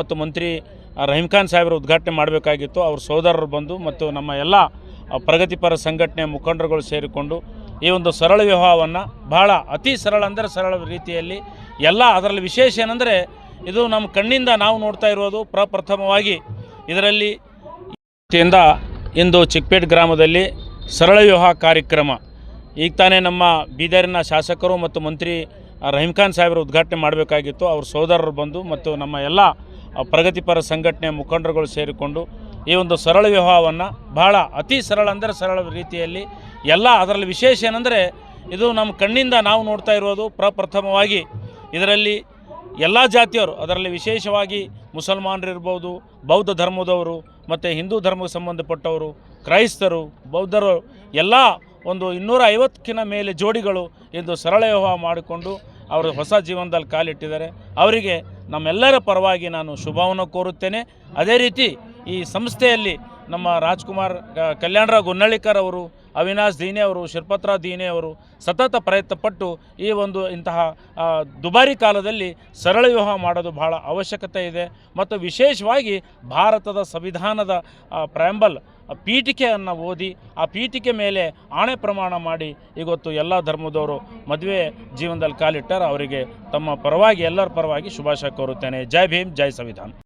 ಮತ್ತು ಮಂತ್ರಿ ರಹೀಮ್ ಖಾನ್ ಸಾಹೇಬರು ಉದ್ಘಾಟನೆ ಮಾಡಬೇಕಾಗಿತ್ತು. ಅವ್ರ ಸೋದರರು ಬಂದು ಮತ್ತು ನಮ್ಮ ಎಲ್ಲ ಪ್ರಗತಿಪರ ಸಂಘಟನೆ ಮುಖಂಡರುಗಳು ಸೇರಿಕೊಂಡು ಈ ಒಂದು ಸರಳ ವಿವಾಹವನ್ನು ಬಹಳ ಅತಿ ಸರಳ ಅಂದರೆ ಸರಳ ರೀತಿಯಲ್ಲಿ ಎಲ್ಲ ಅದರಲ್ಲಿ ವಿಶೇಷ ಏನಂದರೆ ಇದು ನಮ್ಮ ಕಣ್ಣಿಂದ ನಾವು ನೋಡ್ತಾ ಇರೋದು ಪ್ರಪ್ರಥಮವಾಗಿ ಇದರಲ್ಲಿ ಇಂದು ಚಿಕ್ಕಪೇಟ್ ಗ್ರಾಮದಲ್ಲಿ ಸರಳ ವಿವಾಹ ಕಾರ್ಯಕ್ರಮ. ಈಗ ತಾನೇ ನಮ್ಮ ಬೀದರಿನ ಶಾಸಕರು ಮತ್ತು ಮಂತ್ರಿ ರಹೀಮ್ ಖಾನ್ ಸಾಹೇಬರು ಉದ್ಘಾಟನೆ ಮಾಡಬೇಕಾಗಿತ್ತು. ಅವ್ರ ಸೋದರರು ಬಂದು ಮತ್ತು ನಮ್ಮ ಎಲ್ಲ ಪ್ರಗತಿಪರ ಸಂಘಟನೆ ಮುಖಂಡರುಗಳು ಸೇರಿಕೊಂಡು ಈ ಒಂದು ಸರಳ ವಿವಾಹವನ್ನು ಬಹಳ ಅತಿ ಸರಳ ಅಂದರೆ ಸರಳ ರೀತಿಯಲ್ಲಿ ಎಲ್ಲ ಅದರಲ್ಲಿ ವಿಶೇಷ ಏನಂದರೆ ಇದು ನಮ್ಮ ಕಣ್ಣಿಂದ ನಾವು ನೋಡ್ತಾ ಇರೋದು ಪ್ರಪ್ರಥಮವಾಗಿ ಇದರಲ್ಲಿ ಎಲ್ಲ ಜಾತಿಯವರು, ಅದರಲ್ಲಿ ವಿಶೇಷವಾಗಿ ಮುಸಲ್ಮಾನರಿರ್ಬೋದು ಬೌದ್ಧ ಧರ್ಮದವರು ಮತ್ತು ಹಿಂದೂ ಧರ್ಮಕ್ಕೆ ಸಂಬಂಧಪಟ್ಟವರು, ಕ್ರೈಸ್ತರು, ಬೌದ್ಧರು, ಎಲ್ಲ ಒಂದು ಇನ್ನೂರ ಐವತ್ತಕ್ಕಿಂತ ಮೇಲೆ ಜೋಡಿಗಳು ಇಂದು ಸರಳ ವಿವಾಹ ಮಾಡಿಕೊಂಡು ಅವರು ಹೊಸ ಜೀವನದಲ್ಲಿ ಕಾಲಿಟ್ಟಿದ್ದಾರೆ. ಅವರಿಗೆ ನಮ್ಮೆಲ್ಲರ ಪರವಾಗಿ ನಾನು ಶುಭವನ್ನು ಕೋರುತ್ತೇನೆ. ಅದೇ ರೀತಿ ಈ ಸಂಸ್ಥೆಯಲ್ಲಿ ನಮ್ಮ ರಾಜ್ಕುಮಾರ್ ಕಲ್ಯಾಣರಾವ್ ಗುನ್ನಳ್ಳಿಕರ್ ಅವರು ಅವಿನಾಶ್ ದೀನೆ ಅವರು, ಶಿರ್ಪತ್ರ ದೀನೆ ಅವರು ಸತತ ಪ್ರಯತ್ನಪಟ್ಟು ಈ ಒಂದು ಇಂತಹ ದುಬಾರಿ ಕಾಲದಲ್ಲಿ ಸರಳ ವಿವಾಹ ಮಾಡೋದು ಬಹಳ ಅವಶ್ಯಕತೆ ಇದೆ. ಮತ್ತು ವಿಶೇಷವಾಗಿ ಭಾರತದ ಸಂವಿಧಾನದ ಪ್ರ್ಯಾಂಬಲ್ ಪೀಠಿಕೆಯನ್ನು ಓದಿ, ಆ ಪೀಠಿಕೆ ಮೇಲೆ ಆಣೆ ಪ್ರಮಾಣ ಮಾಡಿ ಇವತ್ತು ಎಲ್ಲ ಧರ್ಮದವರು ಮದುವೆ ಜೀವನದಲ್ಲಿ ಕಾಲಿಟ್ಟರೆ ಅವರಿಗೆ ತಮ್ಮ ಪರವಾಗಿ ಎಲ್ಲರ ಪರವಾಗಿ ಶುಭಾಶಯ ಕೋರುತ್ತೇನೆ. ಜೈ ಭೀಮ್, ಜೈ ಸಂವಿಧಾನ.